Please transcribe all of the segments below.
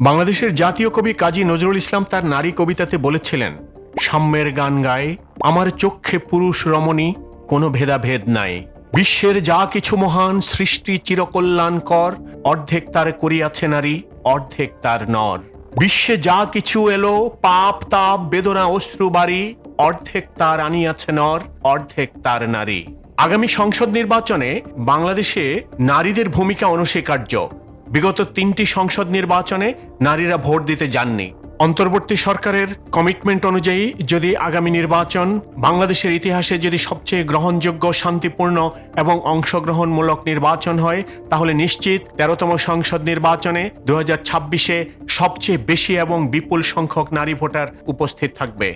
বাংলাদেশের জাতীয় কবি কাজী নজরুল ইসলাম তার নারী কবিতাতে বলেছিলেন, সাম্যের গান গায়, আমার চক্ষে পুরুষ রমণী, কোনো ভেদাভেদ নাই। বিশ্বের যা কিছু মহান সৃষ্টি চিরকল্যাণকর, অর্ধেক তার করিয়াছে নারী, অর্ধেক তার নর। বিশ্বে যা কিছু এলো, পাপ, তাপ, বেদনা, অশ্রু, বাড়ি, অর্ধেক তার আনিয়াছে নর, অর্ধেক তার নারী। আগামী সংসদ নির্বাচনে বাংলাদেশে নারীদের ভূমিকা অনস্বীকার্য। বিগত তিনটি সংসদ নির্বাচনে নারীরা ভোট দিতে যাননি। অন্তর্বর্তী সরকারের কমিটমেন্ট অনুযায়ী যদি আগামী নির্বাচন বাংলাদেশের ইতিহাসে যদি সবচেয়ে গ্রহণযোগ্য, শান্তিপূর্ণ এবং অংশগ্রহণমূলক নির্বাচন হয়, তাহলে নিশ্চিত তেরোতম সংসদ নির্বাচনে দু হাজার ছাব্বিশে সবচেয়ে বেশি এবং বিপুল সংখ্যক নারী ভোটার উপস্থিত থাকবে।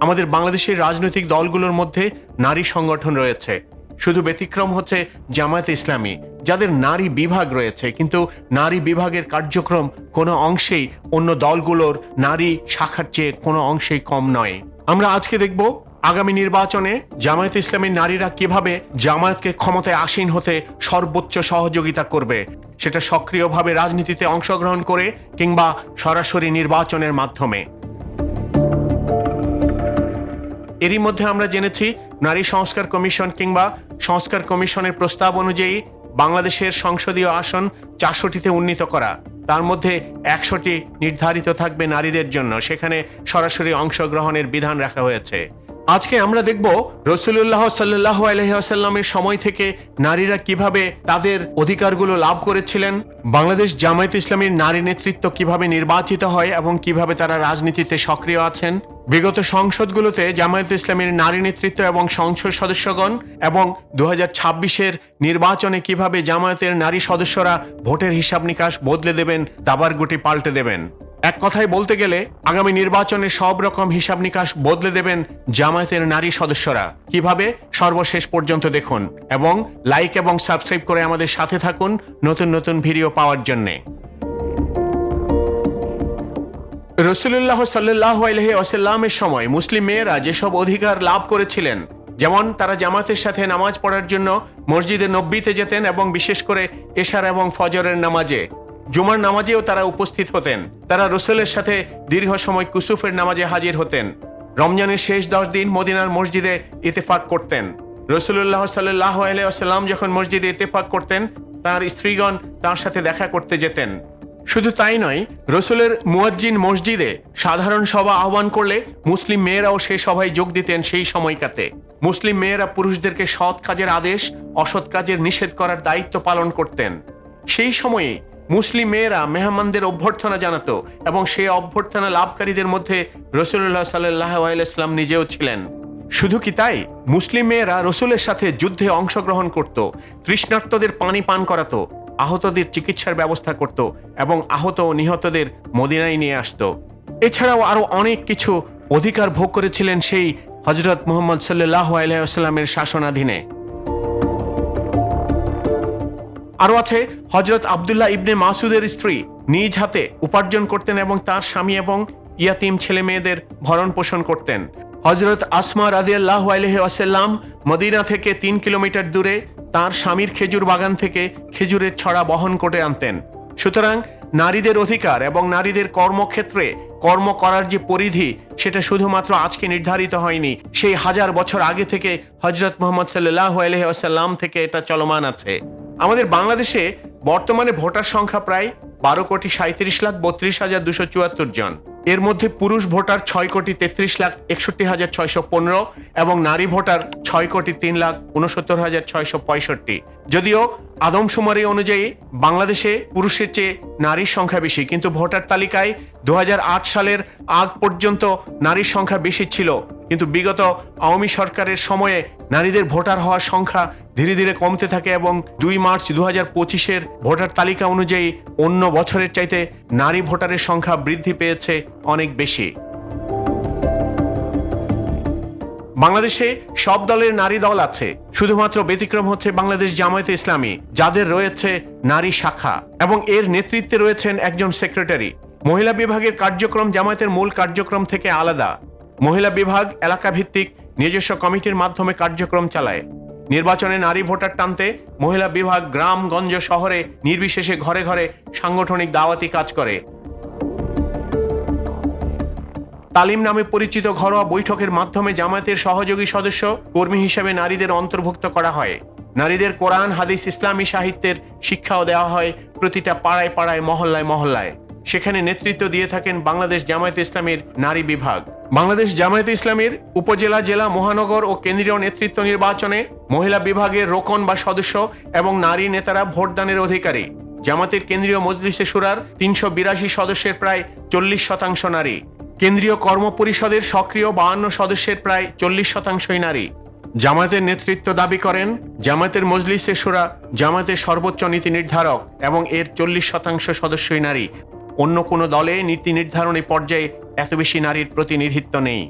আমাদের বাংলাদেশের রাজনৈতিক দলগুলোর মধ্যে নারী সংগঠন রয়েছে। শুধু ব্যতিক্রম হচ্ছে জামায়াত ইসলামী, যাদের নারী বিভাগ রয়েছে, কিন্তু নারী বিভাগের কার্যক্রম কোনো অংশেই অন্য দলগুলোর নারী শাখার চেয়ে কোনো অংশেই কম নয়। আমরা আজকে দেখব আগামী নির্বাচনে জামায়াত ইসলামী নারীরা কীভাবে জামায়াতকে ক্ষমতায় আসীন হতে সর্বোচ্চ সহযোগিতা করবে, সেটা সক্রিয়ভাবে রাজনীতিতে অংশগ্রহণ করে কিংবা সরাসরি নির্বাচনের মাধ্যমে। এরই মধ্যে আমরা জেনেছি নারী সংস্কার কমিশন কিংবা সংস্কার কমিশনের প্রস্তাব অনুযায়ী বাংলাদেশের সংসদীয় আসন চারশোটিতে উন্নীত করা। তার মধ্যে একশোটি নির্ধারিত থাকবে নারীদের জন্য। সেখানে সরাসরি অংশগ্রহণের বিধান রাখা হয়েছে। আজকে আমরা দেখব রসুল্লাহ সাল্লাহ আলহামের সময় থেকে নারীরা কীভাবে তাদের অধিকারগুলো লাভ করেছিলেন, বাংলাদেশ জামায়াত ইসলামীর নারী নেতৃত্ব কীভাবে নির্বাচিত হয় এবং কীভাবে তারা রাজনীতিতে সক্রিয় আছেন বিগত সংসদগুলোতে জামায়াত ইসলামের নারী নেতৃত্ব এবং সংসদ সদস্যগণ এবং দু হাজার নির্বাচনে কীভাবে জামায়াতের নারী সদস্যরা ভোটের হিসাব নিকাশ বদলে দেবেন, দাবার গুটি পাল্টে দেবেন। এক কথায় বলতে গেলে, আগামী নির্বাচনে সব রকম হিসাব নিকাশ বদলে দেবেন জামায়াতের নারী সদস্যরা। কীভাবে? সর্বশেষ পর্যন্ত দেখুন এবং লাইক এবং সাবস্ক্রাইব করে আমাদের সাথে থাকুন নতুন নতুন ভিডিও পাওয়ার জন্যে। রসুল্লাহ সাল্লাহ আলহি আসাল্লামের সময় মুসলিম মেয়েরা যেসব অধিকার লাভ করেছিলেন, যেমন তারা জামাতের সাথে নামাজ পড়ার জন্য মসজিদে নব্বিতে যেতেন এবং বিশেষ করে এশার এবং ফজরের নামাজে, জুমার নামাজেও তারা উপস্থিত হতেন। তারা রসুলের সাথে দীর্ঘ সময় কুসুফের নামাজে হাজির হতেন। রমজানের শেষ দশ দিন মদিনার মসজিদে ইতেফাক করতেন। রসুল্লাহ সাল্লাহ আলাইসাল্লাম যখন মসজিদে ইতেফাক করতেন, তার স্ত্রীগণ তার সাথে দেখা করতে যেতেন। শুধু তাই নয়, রসুলের মুয়াজ্জিন মসজিদে সাধারণ সভা আহ্বান করলে মুসলিম মেয়েরাও সে সভায় যোগ দিতেন সেই সময়কাতে। মুসলিম মেয়েরা পুরুষদেরকে সৎ কাজের আদেশ, অসৎ কাজের নিষেধ করার দায়িত্ব পালন করতেন। সেই সময়ে মুসলিম মেয়েরা মেহমানদের অভ্যর্থনা জানাতো এবং সেই অভ্যর্থনা লাভকারীদের মধ্যে রসুল্লাহ সাল্লাহ আলাইসলাম নিজেও ছিলেন। শুধু কি তাই? মুসলিম মেয়েরা রসুলের সাথে যুদ্ধে অংশগ্রহণ করত, তৃষ্ণার্তদের পানি পান করাতো আহতদের চিকিৎসার ব্যবস্থা করত এবং আহত ও নিহতদের মদিনায় নিয়ে আসত। এছাড়াও আরও অনেক কিছু অধিকার ভোগ করেছিলেন সেই হজরত মোহাম্মদ সাল্লাহ আলাইসাল্লামের শাসনাধীনে। আরও আছে হজরত আবদুল্লাহ ইবনে মাসুদের স্ত্রী নিজ হাতে উপার্জন করতেন এবং তার স্বামী এবং ইয়াতিম ছেলে মেয়েদের ভরণ পোষণ করতেন। হজরত আসমা রাজিয়াল্লাহ আলহাসাল্লাম মদিনা থেকে তিন কিলোমিটার দূরে তার স্বামীর খেজুর বাগান থেকে খেজুরের ছড়া বহন করে আনতেন। সুতরাং নারীদের অধিকার এবং নারীদের কর্মক্ষেত্রে কর্ম করার যে পরিধি, সেটা শুধুমাত্র আজকে নির্ধারিত হয়নি, সেই হাজার বছর আগে থেকে হজরত মোহাম্মদ সাল্লাহ আলহাসাল্লাম থেকে এটা চলমান আছে। আমাদের বাংলাদেশে বর্তমানে ভোটার সংখ্যা প্রায় বারো কোটি সাঁত্রিশ লাখ বত্রিশ হাজার দুশো চুয়াত্তর জন। এর মধ্যে পুরুষ ভোটার ছয় কোটি তেত্রিশ লাখ একষট্টি হাজার ছয়শো পনেরো এবং নারী ভোটার ছয় কোটি তিন লাখ উনসত্তর হাজার ছয়শো পঁয়ষট্টি। যদিও আদমশুমারি অনুযায়ী বাংলাদেশে পুরুষের চেয়ে নারীর সংখ্যা বেশি, কিন্তু ভোটার তালিকায় দু হাজার আট সালের আগ পর্যন্ত নারীর সংখ্যা বেশি ছিল। কিন্তু বিগত আওয়ামী সরকারের সময়ে নারীদের ভোটার হওয়ার সংখ্যা ধীরে ধীরে কমতে থাকে এবং দুই মার্চ দু হাজার পঁচিশের ভোটার তালিকা অনুযায়ী অন্য বছরের চাইতে নারী ভোটারের সংখ্যা বৃদ্ধি পেয়েছে অনেক বেশি। বাংলাদেশে সব দলের নারী দল আছে। শুধুমাত্র ব্যতিক্রম হচ্ছে বাংলাদেশ জামায়াতে ইসলামী, যাদের রয়েছে নারী শাখা এবং এর নেতৃত্বে রয়েছেন একজন সেক্রেটারি। মহিলা বিভাগের কার্যক্রম জামায়াতের মূল কার্যক্রম থেকে আলাদা। মহিলা বিভাগ এলাকা ভিত্তিক নিজস্ব কমিটির মাধ্যমে কার্যক্রম চালায়। নির্বাচনে নারী ভোটার টানতে মহিলা বিভাগ গ্রামগঞ্জ শহরে নির্বিশেষে ঘরে ঘরে সাংগঠনিক দাওয়াতি কাজ করে। তালিম নামে পরিচিত ঘরোয়া বৈঠকের মাধ্যমে জামায়াতের সহযোগী সদস্য, কর্মী হিসেবে নারীদের অন্তর্ভুক্ত করা হয়। নারীদের কোরআন, হাদিস, ইসলামী সাহিত্যের শিক্ষাও দেওয়া হয় প্রতিটা পাড়ায় পাড়ায়, মহল্লায় মহল্লায়। সেখানে নেতৃত্ব দিয়ে থাকেন বাংলাদেশ জামায়াত ইসলামের নারী বিভাগ। বাংলাদেশ জামায়াত ইসলামের উপজেলা, জেলা, মহানগর ও কেন্দ্রীয় নেতৃত্ব নির্বাচনে মহিলা বিভাগের রোকন বা সদস্য এবং নারী নেতারা ভোটদানের অধিকারী। জামাতের কেন্দ্রীয় মজলিসে সুরার তিনশো বিরাশি সদস্যের প্রায় চল্লিশ শতাংশ নারী। কেন্দ্রীয় কর্ম পরিষদের সক্রিয় বাহান্ন সদস্যের প্রায় চল্লিশ শতাংশই নারী। জামায়াতের নেতৃত্ব দাবি করেন, জামায়াতের মজলিসে সুরা জামায়াতের সর্বোচ্চ নীতি নির্ধারক এবং এর চল্লিশ শতাংশ সদস্যই নারী। অন্য কোনো দলে নীতি নির্ধারণী পর্যায়ে এত বেশি নারীর প্রতিনিধিত্ব নেই।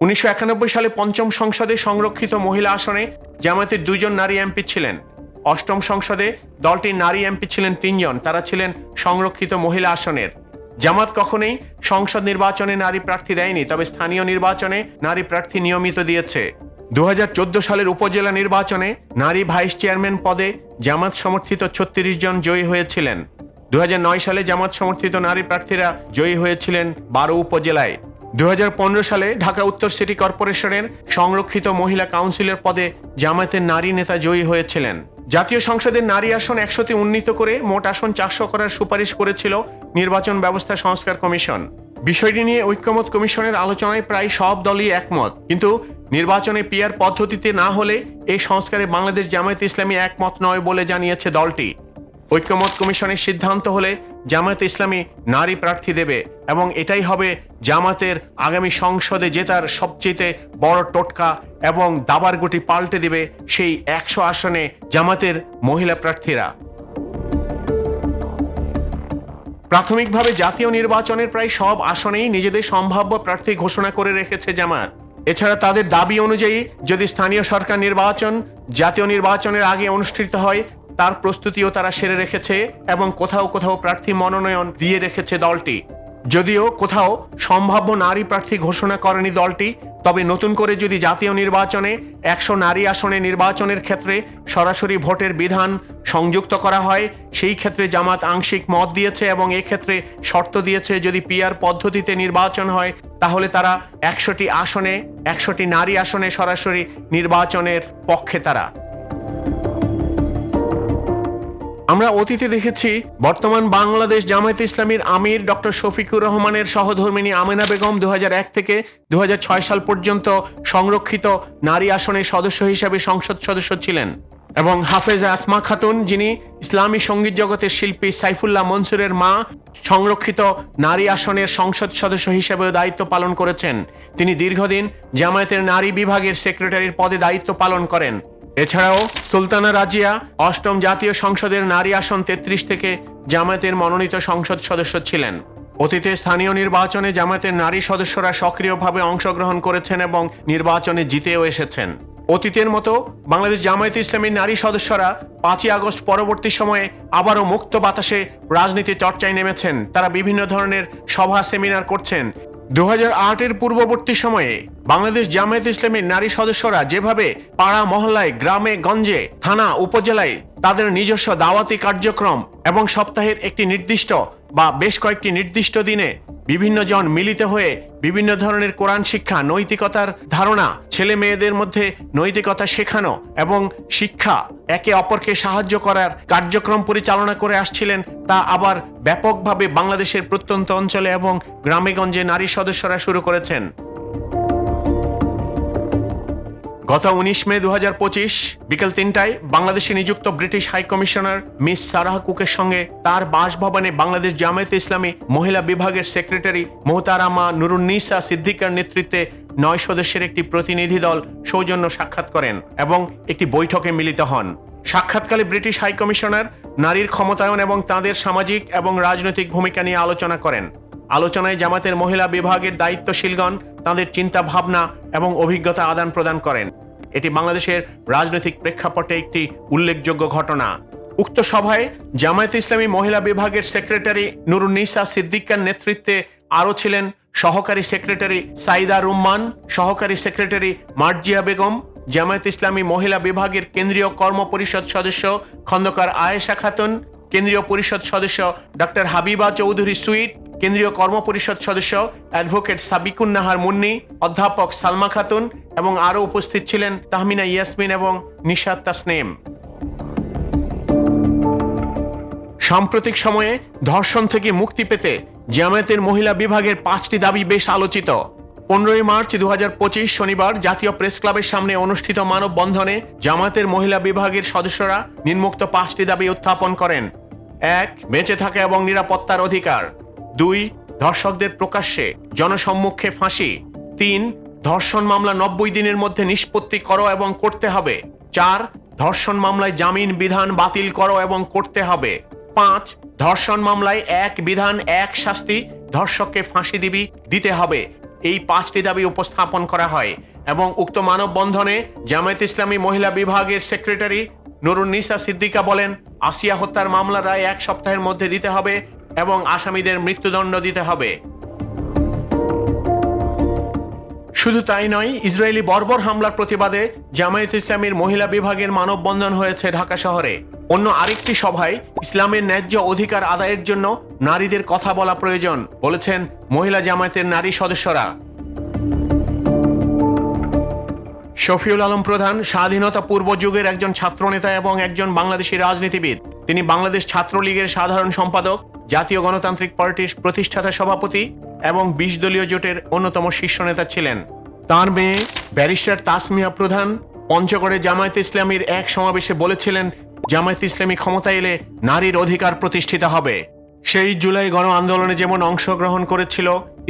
উনিশশো একানব্বই সালে পঞ্চম সংসদে সংরক্ষিত মহিলা আসনে জামায়াতের দুইজন নারী এমপি ছিলেন। অষ্টম সংসদে দলটির নারী এমপি ছিলেন তিনজন। তারা ছিলেন সংরক্ষিত মহিলা আসনের। জামাত কখনোই সংসদ নির্বাচনে নারী প্রার্থী দেয়নি, তবে স্থানীয় নির্বাচনে নারী প্রার্থী নিয়মিত দিয়েছে। দু হাজার চোদ্দ সালের উপজেলা নির্বাচনে নারী ভাইস চেয়ারম্যান পদে জামাত সমর্থিত ছত্রিশ জন জয়ী হয়েছিলেন। দু হাজার নয় সালে জামাত সমর্থিত নারী প্রার্থীরা জয়ী হয়েছিলেন বারো উপজেলায়। দু হাজার পনেরো সালে ঢাকা উত্তর সিটি কর্পোরেশনের সংরক্ষিত মহিলা কাউন্সিলের পদে জামায়াতের নারী নেতা জয়ী হয়েছিলেন। জাতীয় সংসদের নারী আসন একশোতে উন্নীত করে মোট আসন চারশো করার সুপারিশ করেছিল নির্বাচন ব্যবস্থা সংস্কার কমিশন। বিষয়টি নিয়ে ঐক্যমত কমিশনের আলোচনায় প্রায় সব দলই একমত। কিন্তু নির্বাচনে পিয়ার পদ্ধতিতে না হলে এই সংস্কারে বাংলাদেশ জামায়াত ইসলামী একমত নয় বলে জানিয়েছে দলটি। ঐক্যমত কমিশনের সিদ্ধান্ত হলে জামায়াত ইসলামী নারী প্রার্থী দেবে এবং এটাই হবে জামাতের আগামী সংসদে জেতার সবচেয়ে বড় টোটকা এবং দাবার গুটি পাল্টে দেবে সেই একশো আসনে জামাতের মহিলা প্রার্থীরা। প্রাথমিকভাবে জাতীয় নির্বাচনের প্রায় সব আসনেই নিজেদের সম্ভাব্য প্রার্থী ঘোষণা করে রেখেছে জামায়াত এছাড়া তাদের দাবি অনুযায়ী যদি স্থানীয় সরকার নির্বাচন জাতীয় নির্বাচনের আগে অনুষ্ঠিত হয় তার প্রস্তুতিও তারা সেরে রেখেছে এবং কোথাও কোথাও প্রার্থী মনোনয়ন দিয়ে রেখেছে দলটি। যদিও কোথাও সম্ভাব্য নারী প্রার্থী ঘোষণা করেনি দলটি, তবে নতুন করে যদি জাতীয় নির্বাচনে একশো নারী আসনে নির্বাচনের ক্ষেত্রে সরাসরি ভোটের বিধান সংযুক্ত করা হয়, সেই ক্ষেত্রে জামাত আংশিক মত দিয়েছে এবং এক্ষেত্রে শর্ত দিয়েছে যদি পিআর পদ্ধতিতে নির্বাচন হয়, তাহলে তারা একশোটি আসনে, একশোটি নারী আসনে সরাসরি নির্বাচনের পক্ষে তারা। আমরা অতীতে দেখেছি, বর্তমান বাংলাদেশ জামায়াত ইসলামীর আমির ডক্টর শফিকুর রহমানের সহধর্মিনী আমেনা বেগম দু হাজার এক থেকে দু হাজার ছয় সাল পর্যন্ত সংরক্ষিত নারী আসনের সদস্য হিসেবে সংসদ সদস্য ছিলেন এবং হাফেজা আসমা খাতুন, যিনি ইসলামী সংগীত জগতের শিল্পী সাইফুল্লাহ মনসুরের মা, সংরক্ষিত নারী আসনের সংসদ সদস্য হিসেবেও দায়িত্ব পালন করেছেন। তিনি দীর্ঘদিন জামায়াতের নারী বিভাগের সেক্রেটারির পদে দায়িত্ব পালন করেন। এছাড়াও সুলতানা রাজিয়া অষ্টম জাতীয় সংসদের নারী আসন তেত্রিশ থেকে জামায়াতের মনোনীত সংসদ সদস্য ছিলেন। অতীতে স্থানীয় নির্বাচনে জামায়াতের নারী সদস্যরা সক্রিয়ভাবে অংশগ্রহণ করেছেন এবং নির্বাচনে জিতেও এসেছেন। অতীতের মতো বাংলাদেশ জামায়াত ইসলামীর নারী সদস্যরা পাঁচই আগস্ট পরবর্তী সময়ে আবারও মুক্ত বাতাসে রাজনীতি চর্চায় নেমেছেন। তারা বিভিন্ন ধরনের সভা, সেমিনার করছেন। দু এর পূর্ববর্তী সময়ে বাংলাদেশ জামায়াত ইসলামের নারী সদস্যরা যেভাবে পাড়া, মহল্লায়, গ্রামে, গঞ্জে, থানা, উপজেলায় তাদের নিজস্ব দাওয়াতি কার্যক্রম এবং সপ্তাহের একটি নির্দিষ্ট বা বেশ কয়েকটি নির্দিষ্ট দিনে বিভিন্ন জন মিলিত হয়ে বিভিন্ন ধরনের কোরআন শিক্ষা, নৈতিকতার ধারণা, ছেলে মেয়েদের মধ্যে নৈতিকতা শেখানো এবং শিক্ষা একে অপরকে সাহায্য করার কার্যক্রম পরিচালনা করে আসছিলেন, তা আবার ব্যাপকভাবে বাংলাদেশের প্রত্যন্ত অঞ্চলে এবং গ্রামেগঞ্জে নারী সদস্যরা শুরু করেছেন। গত উনিশ মে দু বিকেল তিনটায় বাংলাদেশে নিযুক্ত British high commissioner miss Sarah কুকের সঙ্গে তার বাসভবনে বাংলাদেশ জামায়াত ইসলামী মহিলা বিভাগের সেক্রেটারি মোহতারামা নুরুন্নিসা সিদ্দিকার নেতৃত্বে নয় সদস্যের একটি প্রতিনিধি দল সৌজন্য সাক্ষাৎ করেন এবং একটি বৈঠকে মিলিত হন। সাক্ষাৎকালে ব্রিটিশ হাই কমিশনার নারীর ক্ষমতায়ন এবং তাদের সামাজিক এবং রাজনৈতিক ভূমিকা নিয়ে আলোচনা করেন। আলোচনায় জামাতের মহিলা বিভাগের দায়িত্বশীলগণ তাদের চিন্তা ভাবনা এবং অভিজ্ঞতা আদান প্রদান করেন। এটি বাংলাদেশের রাজনৈতিক প্রেক্ষাপটে একটি উল্লেখযোগ্য ঘটনা। উক্ত সভায় জামায়াত ইসলামী মহিলা বিভাগের সেক্রেটারি নুরুন্নিসা সিদ্দিকার নেতৃত্বে আরও ছিলেন সহকারী সেক্রেটারি সাইদা রুম্মান, সহকারী সেক্রেটারি মার্জিয়া বেগম, জামায়াত ইসলামী মহিলা বিভাগের কেন্দ্রীয় কর্ম পরিষদ সদস্য খন্দকার আয়েশা খাতুন, কেন্দ্রীয় পরিষদ সদস্য ডক্টর হাবিবা চৌধুরী সুইট কেন্দ্রীয় কর্ম পরিষদ সদস্য অ্যাডভোকেট সাবিকুন নাহার মুন্নি, অধ্যাপক সালমা খাতুন এবং আরও উপস্থিত ছিলেন তাহমিনা ইয়াসমিন এবং নিশাত তাসনেম। সাম্প্রতিক সময়ে ধর্ষণ থেকে মুক্তি পেতে জামায়াতের মহিলা বিভাগের পাঁচটি দাবি বেশ আলোচিত। পনেরোই মার্চ দু হাজার পঁচিশ শনিবার জাতীয় প্রেস ক্লাবের সামনে অনুষ্ঠিত মানববন্ধনে জামায়াতের মহিলা বিভাগের সদস্যরা নিম্মুক্ত পাঁচটি দাবি উত্থাপন করেন। এক, বেঁচে থাকা এবং নিরাপত্তার অধিকার। দুই, ধর্ষকদের প্রকাশ্যে জনসম্মুখে ফাঁসি। তিন, ধর্ষণ মামলা নব্বই দিনের মধ্যে নিষ্পত্তি করো এবং করতে হবে। চার, ধর্ষণ মামলায় জামিন বিধান বাতিল করো এবং করতে হবে। পাঁচ, ধর্ষণ মামলায় এক বিধান, এক শাস্তি, ধর্ষককে ফাঁসি দিবি, দিতে হবে। এই পাঁচটি দাবি উপস্থাপন করা হয় এবং উক্ত মানববন্ধনে জামায়াত ইসলামী মহিলা বিভাগের সেক্রেটারি নুরুন নুরুন্নিসা সিদ্দিকা বলেন, আসিয়া হত্যার মামলার রায় এক সপ্তাহের মধ্যে দিতে হবে এবং আসামিদের মৃত্যুদণ্ড দিতে হবে। শুধু তাই নয়, ইসরায়েলি বর্বর হামলার প্রতিবাদে জামায়াত ইসলামীর মহিলা বিভাগের মানববন্ধন হয়েছে ঢাকা শহরে। অন্য আরেকটি সভায় ইসলামের ন্যায্য অধিকার আদায়ের জন্য নারীদের কথা বলা প্রয়োজন, বলেছেন মহিলা জামায়াতের নারী সদস্যরা। শফিউল আলম প্রধান স্বাধীনতা পূর্ব যুগের একজন ছাত্রনেতা এবং একজন বাংলাদেশি রাজনীতিবিদ। তিনি বাংলাদেশ ছাত্রলীগের সাধারণ সম্পাদক জাতীয় গণতান্ত্রিক পার্টির প্রতিষ্ঠাতা সভাপতি এবং বিশ দলীয় জোটের অন্যতম শীর্ষ নেতা ছিলেন। তার মেয়ে ব্যারিস্টার তাসমিয়া প্রধান পঞ্চগড়ে জামায়াত ইসলামীর এক সমাবেশে বলেছিলেন, জামায়াত ইসলামী ক্ষমতা এলে নারীর অধিকার প্রতিষ্ঠিত হবে। সেই জুলাই গণ আন্দোলনে যেমন অংশগ্রহণ করেছিল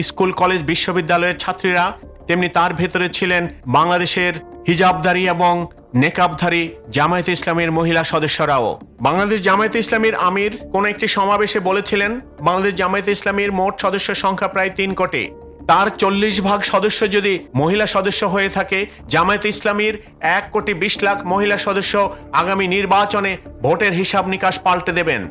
স্কুল, কলেজ, বিশ্ববিদ্যালয়ের ছাত্রীরা, তেমনি তার ভেতরে ছিলেন বাংলাদেশের হিজাবধারী এবং নেকাবধারী জামায়াত ইসলামের মহিলা সদস্যরাও। বাংলাদেশ জামায়াত ইসলামীর আমির কোন একটি সমাবেশে বলেছিলেন, বাংলাদেশ জামায়াত ইসলামীর মোট সদস্য সংখ্যা প্রায় তিন কোটি। তার চল্লিশ ভাগ সদস্য যদি মহিলা সদস্য হয়ে থাকে, জামায়াত ইসলামীর এক কোটি বিশ লাখ মহিলা সদস্য আগামী নির্বাচনে ভোটের হিসাব নিকাশ পাল্টে দেবেন।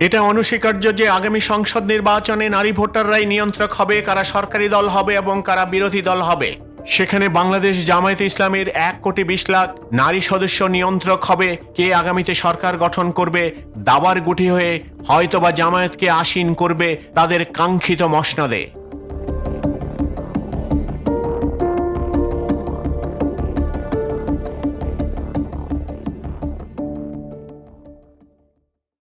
এটা অনস্বীকার্য যে আগামী সংসদ নির্বাচনে নারী ভোটাররাই নিয়ন্ত্রক হবে, কারা সরকারি দল হবে এবং কারা বিরোধী দল হবে। সেখানে বাংলাদেশ জামায়াতে ইসলামের এক কোটি বিশ লাখ নারী সদস্য নিয়ন্ত্রক হবে। কে আগামীতে সরকার গঠন করবে, দাবার গুটি হয়ে হয়তোবা জামায়াতকে আসীন করবে তাদের কাঙ্ক্ষিত মসনদে।